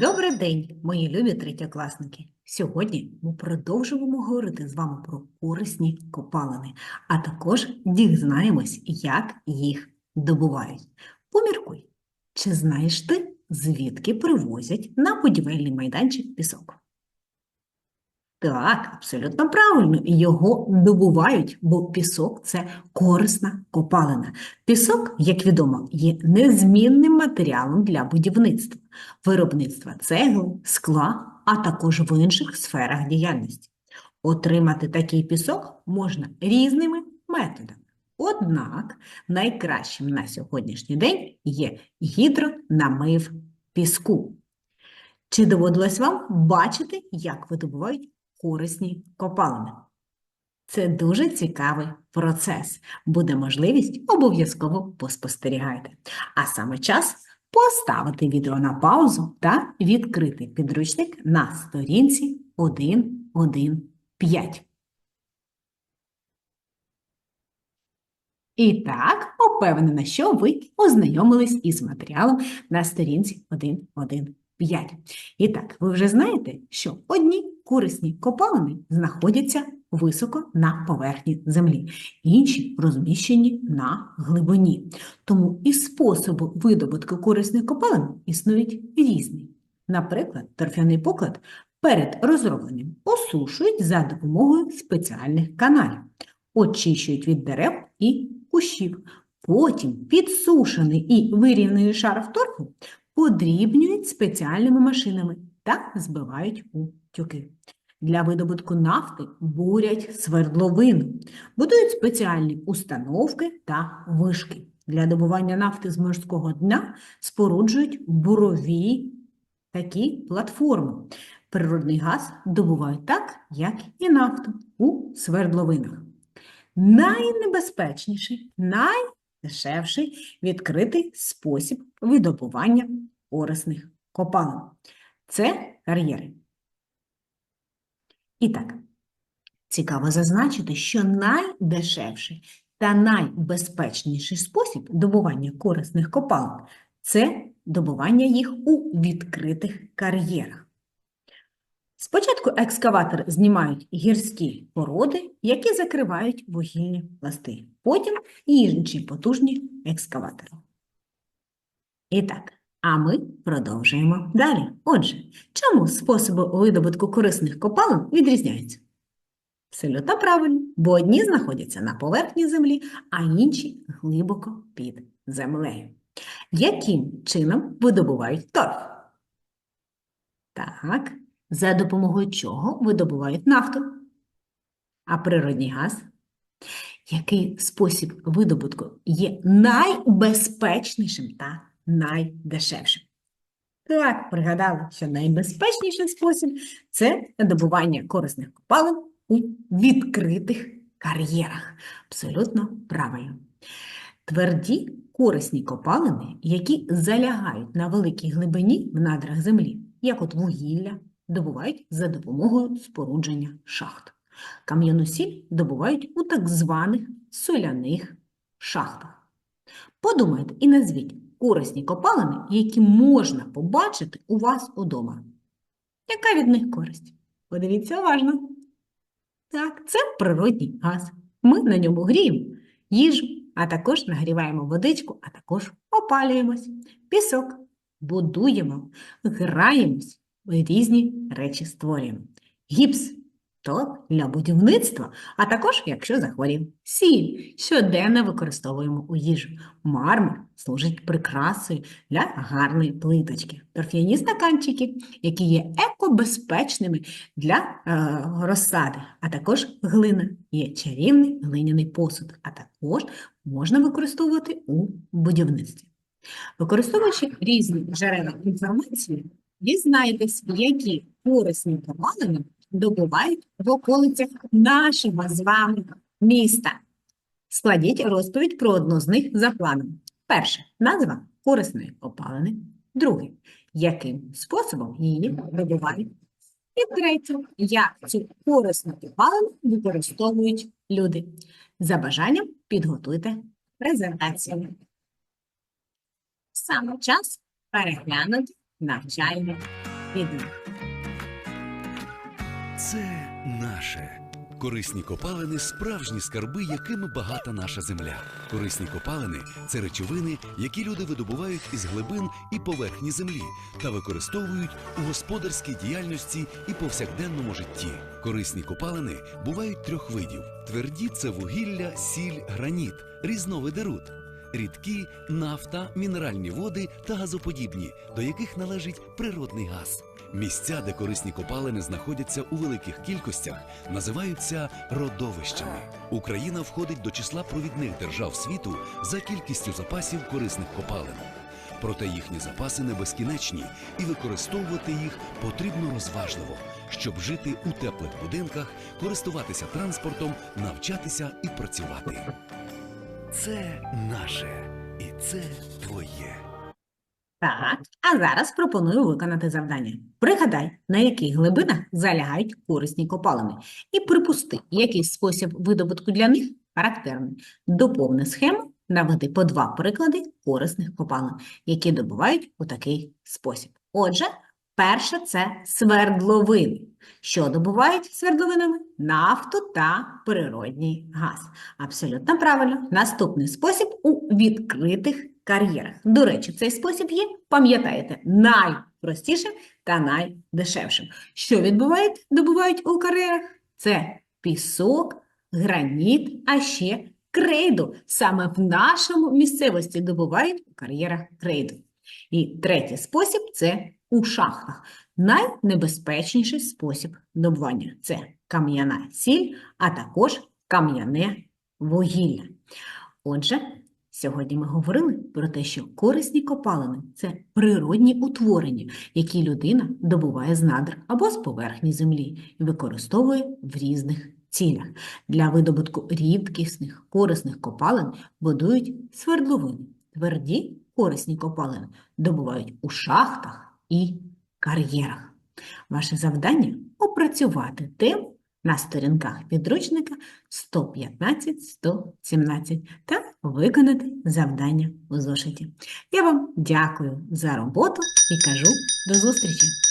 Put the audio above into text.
Добрий день, мої любі третьокласники! Сьогодні ми продовжуємо говорити з вами про корисні копалини, а також дізнаємось, як їх добувають. Поміркуй, чи знаєш ти, звідки привозять на будівельний майданчик пісок? Так, абсолютно правильно, його добувають, бо пісок це корисна копалина. Пісок, як відомо, є незмінним матеріалом для будівництва, виробництва цегли, скла, а також в інших сферах діяльності. Отримати такий пісок можна різними методами. Однак найкращим на сьогоднішній день є гідронамив піску. Чи доводилось вам бачити, як видобувають корисні копалини? Це дуже цікавий процес. Буде можливість, обов'язково поспостерігайте. А саме час поставити відео на паузу та відкрити підручник на сторінці 1.1.5. І так, упевнена, що ви ознайомились із матеріалом на сторінці 1.1.5. І так, ви вже знаєте, що одні корисні копалини знаходяться високо на поверхні землі, інші розміщені на глибині. Тому і способи видобутку корисних копалин існують різні. Наприклад, торфяний поклад перед розробленням осушують за допомогою спеціальних каналів, очищують від дерев і кущів. Потім підсушений і вирівняний шар торфу подрібнюють спеціальними машинами та збивають у тюки. Для видобутку нафти бурять свердловину, будують спеціальні установки та вишки. Для добування нафти з морського дна споруджують бурові такі платформи. Природний газ добувають так, як і нафту у свердловинах. Найнебезпечніший, найдешевший відкритий спосіб видобування корисних копалин – це кар'єри. І так, цікаво зазначити, що найдешевший та найбезпечніший спосіб добування корисних копалин – це добування їх у відкритих кар'єрах. Спочатку екскаватори знімають гірські породи, які закривають вугільні пласти, потім інші потужні екскаватори. І так, а ми продовжуємо далі. Отже, чому способи видобутку корисних копалин відрізняються? Абсолютно правильно, бо одні знаходяться на поверхні землі, а інші глибоко під землею. Яким чином видобувають торф? Так, за допомогою чого видобувають нафту? А природний газ? Який спосіб видобутку є найбезпечнішим та найдешевшим? Так, пригадали, що найбезпечніший спосіб це добування корисних копалин у відкритих кар'єрах. Абсолютно правильно. Тверді корисні копалини, які залягають на великій глибині в надрах землі, як от вугілля, добувають за допомогою спорудження шахт. Кам'яну сіль добувають у так званих соляних шахтах. Подумайте і назвіть корисні копалини, які можна побачити у вас удома. Яка від них користь? Подивіться уважно. Так, це природній газ. Ми на ньому гріємо їжу, а також нагріваємо водичку, а також опалюємось. Пісок будуємо, граємось, різні речі створюємо. Гіпс то для будівництва, а також, якщо захворів, сіль щоденно використовуємо у їжу. Мармур служить прикрасою для гарної плиточки. Торф'яні стаканчики, які є екобезпечними для е, розсади, а також глина є чарівний глиняний посуд, а також можна використовувати у будівництві. Використовуючи різні джерела інформації, дізнаєтесь, які корисні копалини добувають в околицях нашого з вами міста. Складіть розповідь про одну з них за планом. Перше назва корисної копалини. Друге, яким способом її добувають. І третє, як цю корисну копалину використовують люди. За бажанням підготуйте презентацію. Саме час переглянути навчальне від них. Це наше. Корисні копалини справжні скарби, якими багата наша земля. Корисні копалини це речовини, які люди видобувають із глибин і поверхні землі та використовують у господарській діяльності і повсякденному житті. Корисні копалини бувають трьох видів: тверді це вугілля, сіль, граніт, різновиди руд. Рідкі нафта, мінеральні води та газоподібні, до яких належить природний газ. Місця, де корисні копалини знаходяться у великих кількостях, називаються родовищами. Україна входить до числа провідних держав світу за кількістю запасів корисних копалин. Проте їхні запаси не безкінечні, і використовувати їх потрібно розважливо, щоб жити у теплих будинках, користуватися транспортом, навчатися і працювати. Це наше і це твоє. Так, а зараз пропоную виконати завдання. Пригадай, на яких глибинах залягають корисні копалини, і припусти, який спосіб видобутку для них характерний. Доповни схему, наведи по два приклади корисних копалин, які добувають у такий спосіб. Отже, перше це свердловини. Що добувають свердловинами? Нафту та природній газ. Абсолютно правильно. Наступний спосіб у відкритих кар'єрах. До речі, цей спосіб є, пам'ятаєте, найпростішим та найдешевшим. Що відбувають, добувають у кар'єрах? Це пісок, граніт, а ще крейду. Саме в нашому місцевості добувають у кар'єрах крейду. І третій спосіб це у шахтах. Найнебезпечніший спосіб добування це кам'яна сіль, а також кам'яне вугілля. Отже, сьогодні ми говорили про те, що корисні копалини це природні утворення, які людина добуває з надр або з поверхні землі і використовує в різних цілях. Для видобутку рідкісних корисних копалин будують свердловини. Тверді корисні копалини добувають у шахтах і кар'єрах. Ваше завдання – опрацювати тему на сторінках підручника 115-117 та виконати завдання у зошиті. Я вам дякую за роботу і кажу до зустрічі!